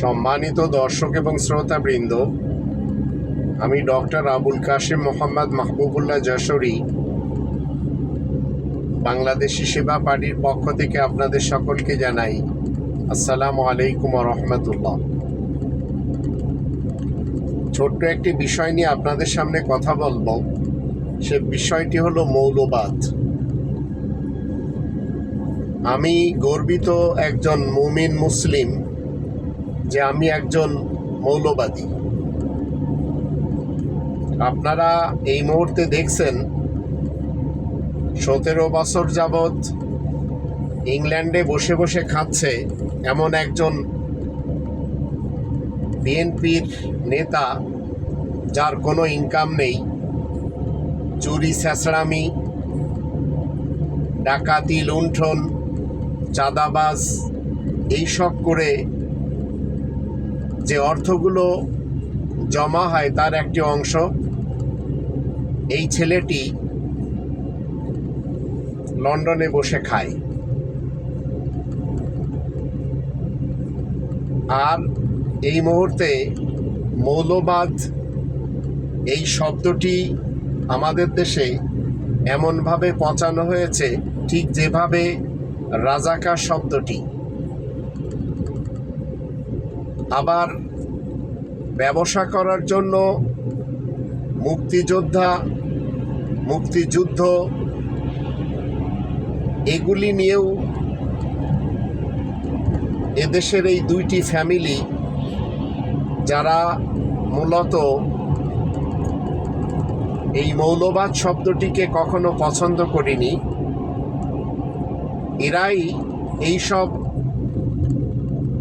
সম্মানিত দর্শক এবং শ্রোতাবৃন্দ, আমি ডক্টর আবুল কাশিম মোহাম্মদ মাহবুবুল্লাহ যশোরী, বাংলাদেশি সেবা পার্টির পক্ষ থেকে আপনাদের সকলকে জানাই আসসালামু আলাইকুম রহমতুল্লাহ। ছোট্ট একটি বিষয় নিয়ে আপনাদের সামনে কথা বলব। সে বিষয়টি হলো মৌলবাদ। আমি গর্বিত একজন মুমিন মুসলিম যে আমি একজন মৌলবাদী। আপনারা এই মুহূর্তে দেখছেন, সতেরো বছর যাবৎ ইংল্যান্ডে বসে বসে খাচ্ছে এমন একজন বিএনপির নেতা যার কোনো ইনকাম নেই। চুরি, ছেঁচড়ামি, ডাকাতি, লুণ্ঠন চাঁদাবাজ, এইসব করে যে অর্থগুলো জমা হয় তার একটি অংশ, এই ছেলেটি লন্ডনে বসে খায়। আর এই মুহূর্তে মৌলবাদ, এই শব্দটি আমাদের দেশে এমনভাবে পচানো হয়েছে, ঠিক যেভাবে রাজাকার শব্দটি। আবার ব্যবসা করার জন্য মুক্তিযোদ্ধা, মুক্তিযুদ্ধ, এগুলি নিয়েও এদেশের এই দুইটি ফ্যামিলি যারা মূলত এই মৌলবাদ শব্দটিকে কখনো পছন্দ করিনি এরাই এইসব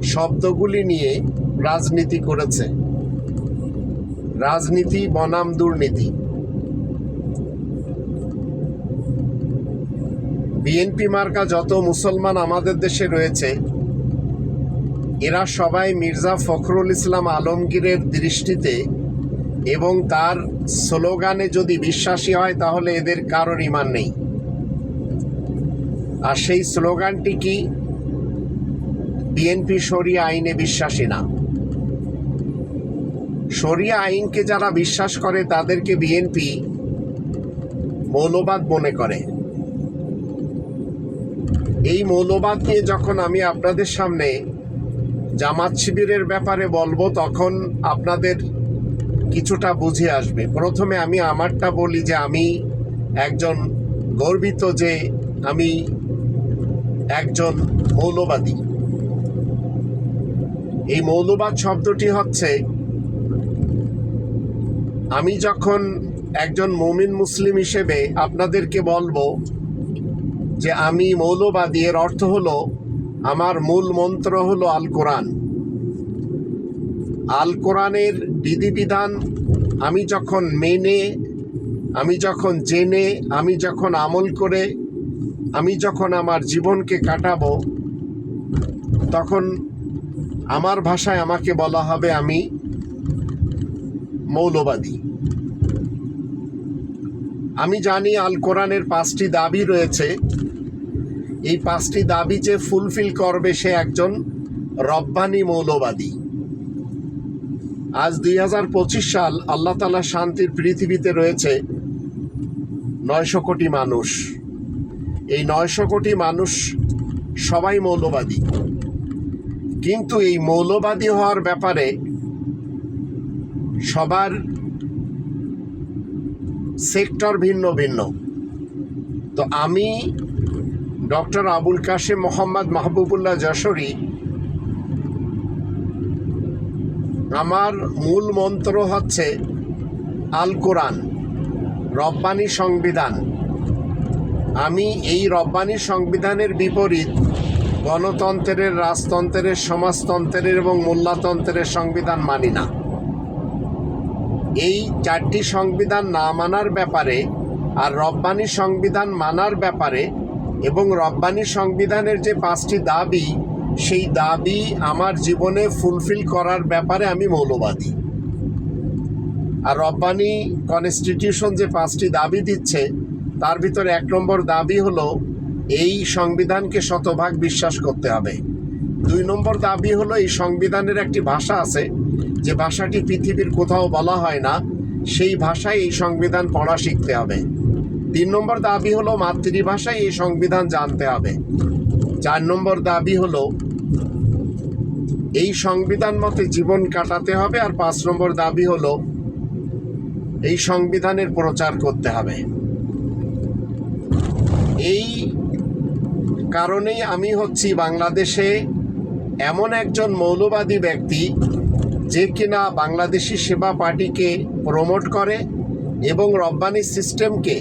শব্দগুলি নিয়ে রাজনীতি করেছে। রাজনীতি, বনাম দুর্নীতি। বিএনপি মার্কা যত মুসলমান আমাদের দেশে রয়েছে, এরা সবাই মির্জা ফখরুল ইসলাম আলমগীরের দৃষ্টিতে এবং তার স্লোগানে যদি বিশ্বাসী হয়, তাহলে এদের কারোর ইমান নেই। আর সেই স্লোগানটি কি? বিএনপি শরিয়া আইনে বিশ্বাসী না। শরিয়া আইনকে যারা বিশ্বাস করে, তাদেরকে বিএনপি মৌলবাদ মনে করে। এই মৌলবাদ নিয়ে যখন আমি আপনাদের সামনে জামাত শিবিরের ব্যাপারে বলব, তখন আপনাদের কিছুটা বুঝে আসবে। প্রথমে আমি আমারটা বলি যে, আমি একজন গর্বিত যে আমি একজন মৌলবাদী। এই মৌলবাদ শব্দটি হচ্ছে, আমি যখন একজন মুমিন মুসলিম হিসেবে আপনাদেরকে বলব যে আমি মৌলবাদী, এর অর্থ হলো আমার মূল মন্ত্র হলো আল কোরআন আল কোরআনের বিধিবিধান, আমি যখন মেনে, আমি যখন জেনে, আমি যখন আমল করে আমি যখন আমার জীবনকে কাটাবো, তখন আমার ভাষায় আমাকে বলা হবে আমি মৌলবাদী। আমি জানি আল কোরআনের পাঁচটি দাবি রয়েছে। এই পাঁচটি দাবি যে ফুলফিল করবে সে একজন রব্বানি মৌলবাদী। আজ দুই হাজার পঁচিশ সাল আল্লাহ তালা শান্তির পৃথিবীতে রয়েছে নয়শো কোটি মানুষ। এই নয়শো কোটি মানুষ সবাই মৌলবাদী। কিন্তু এই মৌলবাদী হওয়ার ব্যাপারে সবার সেক্টর ভিন্ন ভিন্ন। তো আমি ডক্টর আবুল কাশেম মোহাম্মদ মাহবুবুল্লাহ যশোরী আমার মূল মন্ত্র হচ্ছে আল কোরআন, রব্বানি সংবিধান। আমি এই রব্বানি সংবিধানের বিপরীত গণতন্ত্রের, রাজতন্ত্রের, সমাজতন্ত্রের এবং মোল্লাতন্ত্রের সংবিধান মানি না। এই চারটি সংবিধান না মানার ব্যাপারে আর রব্বানি সংবিধান মানার ব্যাপারে এবং রব্বানি সংবিধানের যে পাঁচটি দাবি, সেই দাবি আমার জীবনে ফুলফিল করার ব্যাপারে আমি মৌলবাদী। আর রব্বানি কনস্টিটিউশন যে পাঁচটি দাবি দিচ্ছে তার ভিতরে এক নম্বর দাবি হলো, এই সংবিধানকে শতভাগ বিশ্বাস করতে হবে। দুই নম্বর দাবি হলো, এই সংবিধানের একটি ভাষা আছে, যে ভাষাটি পৃথিবীর কোথাও বলা হয় না, সেই ভাষায় এই সংবিধান পড়া শিখতে হবে। তিন নম্বর দাবি হলো, মাতৃভাষায় এই সংবিধান জানতে হবে। চার নম্বর দাবি হলো, এই সংবিধান মতে জীবন কাটাতে হবে, আর পাঁচ নম্বর দাবি হলো, এই সংবিধানের প্রচার করতে হবে। এই কারণেই আমি হচ্ছি বাংলাদেশে এমন একজন মৌলবাদী ব্যক্তি যে কিনা বাংলাদেশি সেবা পার্টিকে প্রমোট করে এবং রব্বানি সিস্টেমকে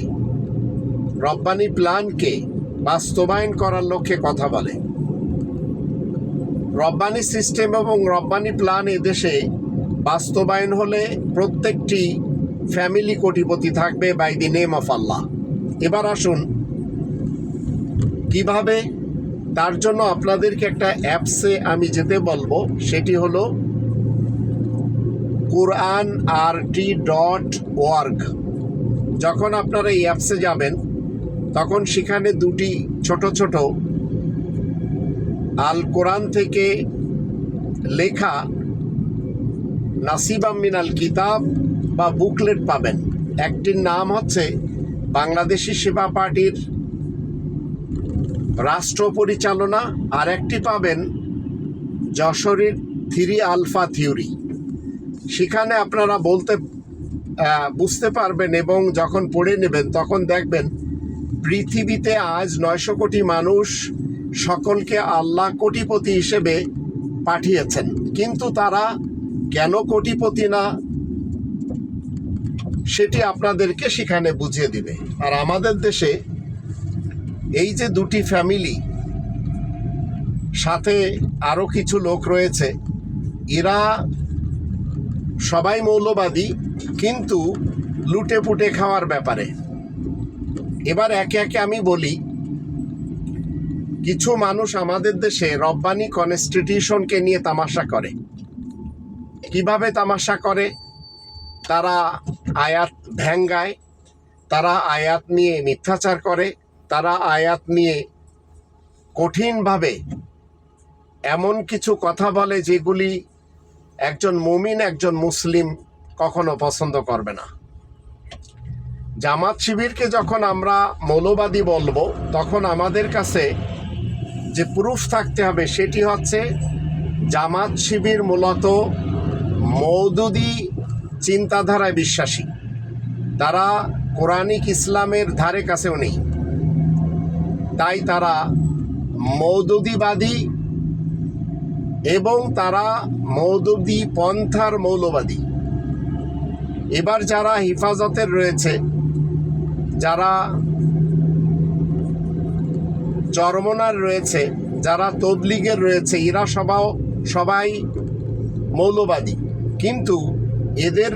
রব্বানি প্ল্যানকে বাস্তবায়ন করার লক্ষ্যে কথা বলে। রব্বানি সিস্টেম এবং রব্বানি প্ল্যান এদেশে বাস্তবায়ন হলে প্রত্যেকটি ফ্যামিলি কোটিপতি থাকবে by the name of Allah এবার আসুন কীভাবে? তার জন্য আপনাদেরকে একটা অ্যাপসে আমি যেতে বলব। সেটি হলো কোরআন আর টি ডট ওয়ার্ক যখন আপনারা এই অ্যাপসে যাবেন, তখন সেখানে দুটি ছোট ছোট আল কোরআন থেকে লেখা নাসিবাম মিনাল কিতাব বা বুকলেট পাবেন। একটির নাম হচ্ছে বাংলাদেশি সেবা পার্টির রাষ্ট্র পরিচালনা আর একটি পাবেন যশোরের থ্রি আলফা থিওরি। সেখানে আপনারা বলতে বুঝতে পারবেন এবং যখন পড়ে নেবেন তখন দেখবেন পৃথিবীতে আজ নয়শো কোটি মানুষ সকলকে আল্লাহ কোটিপতি হিসেবে পাঠিয়েছেন। কিন্তু তারা কেন কোটিপতি না? সেটি আপনাদেরকে সেখানে বুঝিয়ে দিবে। আর আমাদের দেশে এই যে দুটি ফ্যামিলি সাথে আরও কিছু লোক রয়েছে, এরা সবাই মৌলবাদী, কিন্তু লুটে পুটে খাওয়ার ব্যাপারে। এবার একে একে আমি বলি, কিছু মানুষ আমাদের দেশে রব্বানি কনস্টিটিউশনকে নিয়ে তামাশা করে। কীভাবে তামাশা করে? তারা আয়াত ভ্যাঙ্গায় তারা আয়াত নিয়ে মিথ্যাচার করে তারা আয়াত নিয়ে কঠিনভাবে এমন কিছু কথা বলে যেগুলি একজন মুমিন, একজন মুসলিম কখনো পছন্দ করবে না। জামাত শিবিরকে যখন আমরা মৌলবাদী বলব, তখন আমাদের কাছে যে প্রুফ থাকতে হবে সেটি হচ্ছে জামাত শিবির মূলত মৌদুদি চিন্তাধারায় বিশ্বাসী। তারা কোরআনিক ইসলামের ধারে কাছেও নেই। তাই তারা মৌদুদিবাদী এবং তারা মৌদুদি পন্থার মৌলবাদী। এবার যারা হিফাজতের রয়েছে, যারা চরমনার রয়েছে, যারা তবলিগের রয়েছে, এরা সবাও সবাই মৌলবাদী। কিন্তু এদের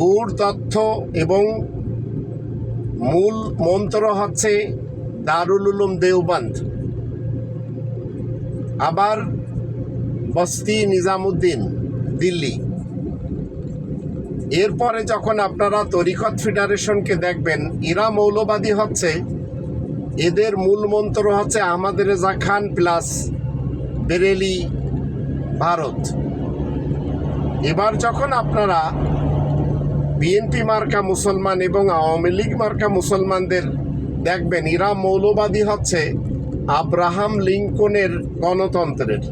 গূঢ় তথ্য এবং মূল মন্ত্র হচ্ছে দারুল উলুম দেওবন্দ। আবার বস্তি নিজামুদ্দিন, দিল্লি। এরপরে যখন আপনারা তরিকত ফেডারেশনকে দেখবেন, এরা মৌলবাদী হচ্ছে। এদের মূল মন্ত্র হচ্ছে আমাদের রেজা খান প্লাস বেরেলি ভারত। এবার যখন আপনারা বিএনপি মার্কা মুসলমান এবং আওয়ামী লীগ মার্কা মুসলমানদের দেখবেন এরা মৌলবাদী হচ্ছে আব্রাহাম লিঙ্কনের গণতন্ত্রের।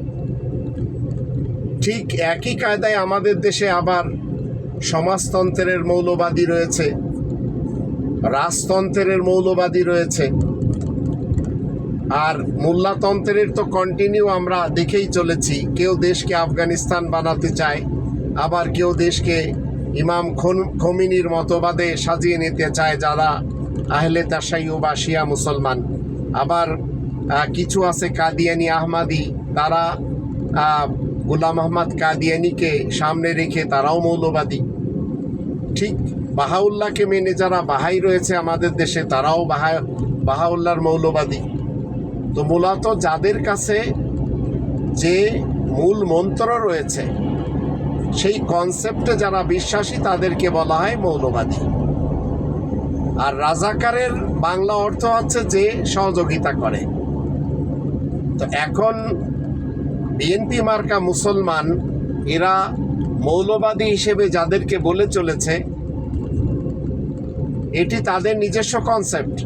ঠিক একই কায়দায় আমাদের দেশে আবার সমাজতন্ত্রের মৌলবাদী রয়েছে, রাজতন্ত্রের মৌলবাদী রয়েছে, আর মোল্লাতন্ত্রের তো কন্টিনিউ আমরা দেখেই চলেছি, কেউ দেশকে আফগানিস্তান বানাতে চায়, আবার কেউ দেশকে ইমাম খমিনির মতবাদে সাজিয়ে নিতে চায় যারা আহলে তাসাইও বা মুসলমান। আবার কিছু আছে কাদিয়ানি আহমাদি, তারা গোলাম আহমদ কাদিয়ানিকে সামনে রেখে তারাও মৌলবাদী। ঠিক বাহাউল্লাহকে মেনে যারা বাহাই রয়েছে আমাদের দেশে, তারাও বাহা বাহাউল্লাহর মৌলবাদী। তো মূলত যাদের কাছে যে মূল মন্ত্র রয়েছে, সেই কনসেপ্টে যারা বিশ্বাসী, তাদেরকে বলা হয় মৌলবাদী। আর রাজাকারের বাংলা অর্থ হচ্ছে যে সহযোগিতা করে। তো এখন বিএনপি মার্কা মুসলমান, এরা মৌলবাদী হিসেবে যাদেরকে বলে চলেছে, এটি তাদের নিজস্ব কনসেপ্ট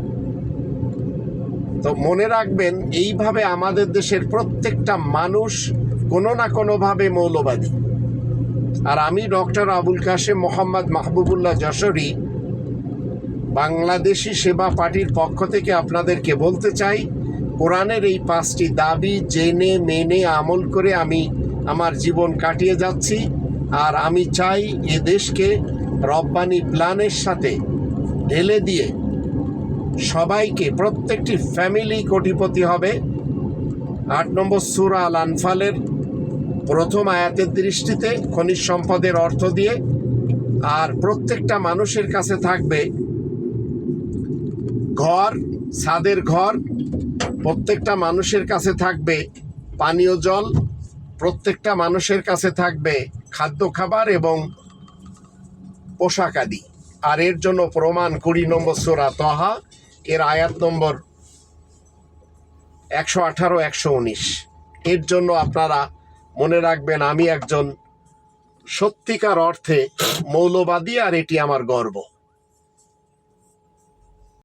তো মনে রাখবেন, এইভাবে আমাদের দেশের প্রত্যেকটা মানুষ কোনো না কোনোভাবে মৌলবাদী। আর আমি ডক্টর আবুল কাশেম মোহাম্মদ মাহবুবুল্লাহ যশোরী বাংলাদেশি সেবা পার্টির পক্ষ থেকে আপনাদেরকে বলতে চাই, কোরআনের এই পাঁচটি দাবি জেনে, মেনে, আমল করে আমি আমার জীবন কাটিয়ে যাচ্ছি। আর আমি চাই এ দেশকে রব্বানি প্ল্যানের সাথে ঢেলে দিয়ে সবাইকে, প্রত্যেকটি ফ্যামিলি কোটিপতি হবে। আট নম্বর সুরা আল আনফালের প্রথম আয়াতের দৃষ্টিতে খনিজ সম্পদের অর্থ দিয়ে আর প্রত্যেকটা মানুষের কাছে থাকবে ঘর, ছাদের ঘর, প্রত্যেকটা মানুষের কাছে থাকবে পানীয় জল, প্রত্যেকটা মানুষের কাছে থাকবে খাদ্য খাবার এবং পোশাক আদি। আর এর জন্য প্রমাণ কুড়ি নম্বর সোরা তহা, এর আয়াত নম্বর একশো আঠারো, একশো উনিশ। এর জন্য আপনারা মনে রাখবেন, আমি একজন সত্যিকার অর্থে মৌলবাদী আর এটি আমার গর্ব।